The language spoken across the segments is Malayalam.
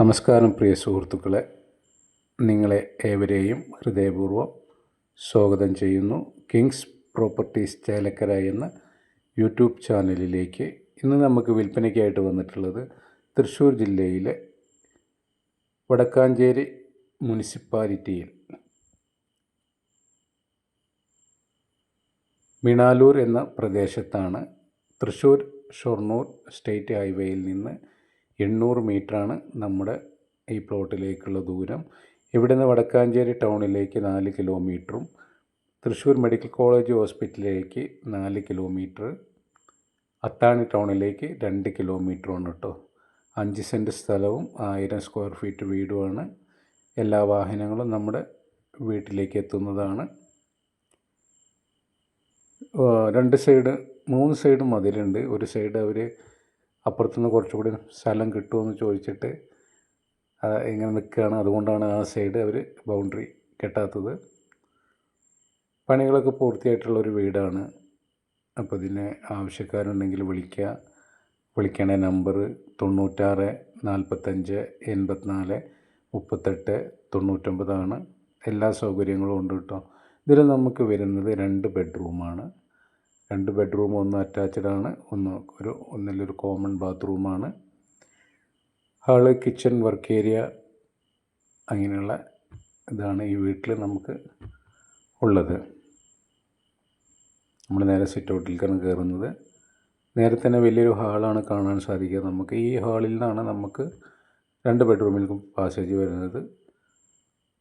നമസ്കാരം പ്രിയ സുഹൃത്തുക്കളെ. നിങ്ങളെ ഏവരെയും ഹൃദയപൂർവം സ്വാഗതം ചെയ്യുന്നു. കിങ്സ് പ്രോപ്പർട്ടീസ് ചേലക്കര എന്ന യൂട്യൂബ് ചാനലിലേക്ക് ഇന്ന് നമുക്ക് വിൽപ്പനയ്ക്കായിട്ട് വന്നിട്ടുള്ളത് തൃശ്ശൂർ ജില്ലയിലെ വടക്കാഞ്ചേരി മുനിസിപ്പാലിറ്റിയിൽ മിണാലൂർ എന്ന പ്രദേശത്താണ് തൃശ്ശൂർ ഷൊർണൂർ സ്റ്റേറ്റ് ഹൈവേയിൽ നിന്ന് എണ്ണൂറ് മീറ്ററാണ് നമ്മുടെ ഈ പ്ലോട്ടിലേക്കുള്ള ദൂരം. ഇവിടെ നിന്ന് വടക്കാഞ്ചേരി ടൗണിലേക്ക് നാല് കിലോമീറ്ററും തൃശ്ശൂർ മെഡിക്കൽ കോളേജ് ഹോസ്പിറ്റലിലേക്ക് നാല് കിലോമീറ്റർ അത്താണി ടൗണിലേക്ക് രണ്ട് കിലോമീറ്ററുമാണ് കേട്ടോ. അഞ്ച് സെന്റ് സ്ഥലവും ആയിരം സ്ക്വയർ ഫീറ്റ് വീടുമാണ്. എല്ലാ വാഹനങ്ങളും നമ്മുടെ വീട്ടിലേക്ക് എത്തുന്നതാണ്. രണ്ട് സൈഡ് മൂന്ന് സൈഡും മതിലുണ്ട് ഒരു സൈഡ് അവർ അപ്പുറത്തുനിന്ന് കുറച്ചുകൂടി സ്ഥലം കിട്ടുമെന്ന് ചോദിച്ചിട്ട് ഇങ്ങനെ നിൽക്കുകയാണ്. അതുകൊണ്ടാണ് ആ സൈഡ് അവർ ബൗണ്ടറി കെട്ടാത്തത്. പണികളൊക്കെ പൂർത്തിയായിട്ടുള്ള ഒരു വീടാണ്. അപ്പോൾ ഇതിന് ആവശ്യക്കാരുണ്ടെങ്കിൽ വിളിക്കുക. വിളിക്കണ നമ്പർ തൊണ്ണൂറ്റാറ് നാൽപ്പത്തഞ്ച് എൺപത്തിനാല് മുപ്പത്തെട്ട് തൊണ്ണൂറ്റൊമ്പതാണ്. എല്ലാ സൗകര്യങ്ങളും ഉണ്ട് കേട്ടോ. ഇതിൽ നമുക്ക് വരുന്നത് രണ്ട് ബെഡ്റൂമാണ്. രണ്ട് ബെഡ്റൂം ഒന്ന് അറ്റാച്ച്ഡ് ആണ്. ഒന്ന് ഒരു ഒന്നിലൊരു കോമൺ ബാത്റൂമാണ് ഹാൾ കിച്ചൺ വർക്ക് ഏരിയ അങ്ങനെയുള്ള ഇതാണ് ഈ വീട്ടിൽ നമുക്ക് ഉള്ളത്. നമ്മൾ നേരെ സിറ്റ് ഔട്ടിലേക്കാണ് കയറുന്നത് നേരെ തന്നെ വലിയൊരു ഹാളാണ് കാണാൻ സാധിക്കുക. നമുക്ക് ഈ ഹാളിൽ നിന്നാണ് നമുക്ക് രണ്ട് ബെഡ്റൂമിലേക്കും പാസേജ് വരുന്നത്.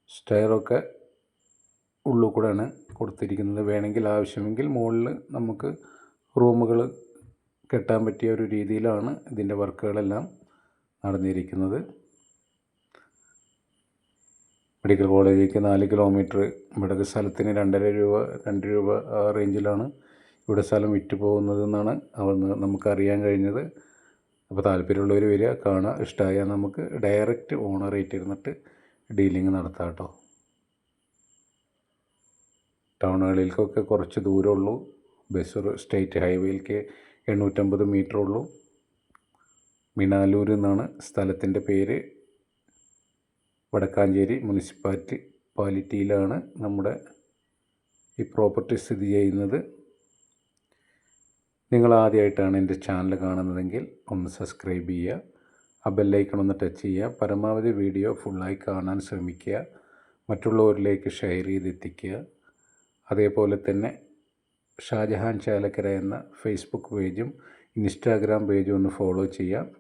സ്റ്റെയറൊക്കെ ഉള്ളിൽ കൂടെയാണ് കൊടുത്തിരിക്കുന്നത്. വേണമെങ്കിൽ ആവശ്യമെങ്കിൽ മുകളിൽ നമുക്ക് റൂമുകൾ കെട്ടാൻ പറ്റിയ ഒരു രീതിയിലാണ് ഇതിന്റെ വർക്കുകളെല്ലാം നടന്നിരിക്കുന്നത്. മെഡിക്കൽ കോളേജിലേക്ക് നാല് കിലോമീറ്റർ ഇവിടെ സ്ഥലത്തിന് രണ്ടര രൂപ രണ്ട് രൂപ ആ റേഞ്ചിലാണ് ഇവിടെ സ്ഥലം വിറ്റ് പോകുന്നതെന്നാണ് അവിടുന്ന് നമുക്കറിയാൻ കഴിഞ്ഞത്. അപ്പോൾ താല്പര്യമുള്ളവർ വരിക കാണുക. ഇഷ്ടമായാൽ നമുക്ക് ഡയറക്റ്റ് ഓണർ റേറ്റ് ഇരുന്നിട്ട് ഡീലിംഗ് നടത്താം കേട്ടോ. ടൗണുകളിലേക്കൊക്കെ കുറച്ച് ദൂരമുള്ളൂ. ബസ് സ്റ്റേറ്റ് ഹൈവേയിലേക്ക് എണ്ണൂറ്റമ്പത് മീറ്റർ ഉള്ളൂ മിനാലൂർ എന്നാണ് സ്ഥലത്തിന്റെ പേര്. വടക്കാഞ്ചേരി മുനിസിപ്പാലിറ്റി പാലിറ്റിയിലാണ് നമ്മുടെ ഈ പ്രോപ്പർട്ടി സ്ഥിതി ചെയ്യുന്നത്. നിങ്ങൾ ആദ്യമായിട്ടാണ് എന്റെ ചാനൽ കാണുന്നതെങ്കിൽ ഒന്ന് സബ്സ്ക്രൈബ് ചെയ്യുക ആ ബെല്ലൈക്കൺ ഒന്ന് ടച്ച് ചെയ്യുക പരമാവധി വീഡിയോ ഫുള്ളായി കാണാൻ ശ്രമിക്കുക മറ്റുള്ളവരിലേക്ക് ഷെയർ ചെയ്തെത്തിക്കുക. അതേപോലെ തന്നെ ഷാജഹാൻ ചാലക്കര എന്ന ഫേസ്ബുക്ക് പേജും ഇൻസ്റ്റാഗ്രാം പേജും ഒന്ന് ഫോളോ ചെയ്യാം.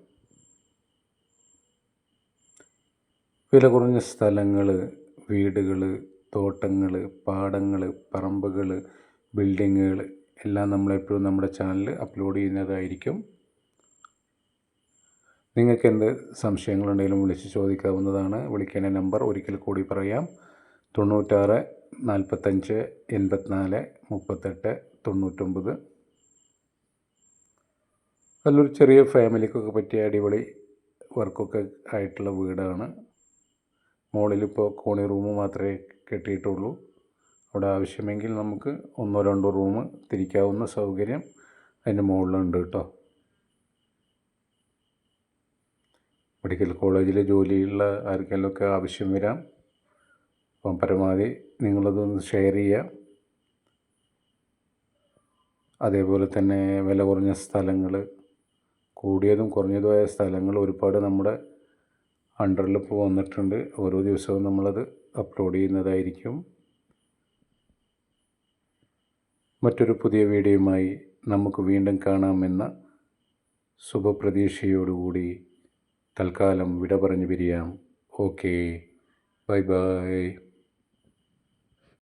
വില കുറഞ്ഞ സ്ഥലങ്ങൾ വീടുകൾ തോട്ടങ്ങൾ പാടങ്ങൾ പറമ്പുകൾ ബിൽഡിങ്ങുകൾ എല്ലാം നമ്മളെപ്പോഴും നമ്മുടെ ചാനലിൽ അപ്ലോഡ് ചെയ്യുന്നതായിരിക്കും. നിങ്ങൾക്ക് എന്ത് സംശയങ്ങളുണ്ടെങ്കിലും വിളിച്ച് ചോദിക്കാവുന്നതാണ്. വിളിക്കേണ്ട നമ്പർ ഒരിക്കൽ കൂടി പറയാം. തൊണ്ണൂറ്റാറ് നാൽപ്പത്തഞ്ച് എൺപത്തിനാല് മുപ്പത്തെട്ട് തൊണ്ണൂറ്റൊമ്പത്. നല്ലൊരു ചെറിയ ഫാമിലിക്കൊക്കെ പറ്റിയ അടിപൊളി വർക്കൊക്കെ ആയിട്ടുള്ള വീടാണ്. മുകളിലിപ്പോൾ കോണി റൂം മാത്രമേ കെട്ടിയിട്ടുള്ളൂ. അവിടെ ആവശ്യമെങ്കിൽ നമുക്ക് ഒന്നോ രണ്ടോ റൂം തിരിക്കാവുന്ന സൗകര്യം അതിന്റെ മുകളിലുണ്ട് കേട്ടോ. മെഡിക്കൽ കോളേജിൽ ജോലിയുള്ള ആർക്കെങ്കിലുമൊക്കെ ആവശ്യം വരാം. അപ്പം പരമാവധി നിങ്ങളതൊന്ന് ഷെയർ ചെയ്യുക. അതേപോലെ തന്നെ വില കുറഞ്ഞ സ്ഥലങ്ങൾ കൂടിയതും കുറഞ്ഞതുമായ സ്ഥലങ്ങൾ ഒരുപാട് നമ്മുടെ അണ്ടറിൽ ഇപ്പോൾ വന്നിട്ടുണ്ട്. ഓരോ ദിവസവും നമ്മളത് അപ്ലോഡ് ചെയ്യുന്നതായിരിക്കും. മറ്റൊരു പുതിയ വീഡിയോയുമായി നമുക്ക് വീണ്ടും കാണാമെന്ന ശുഭപ്രതീക്ഷയോടുകൂടി തൽക്കാലം വിട പറഞ്ഞു പിരിയാം. Okay bye bye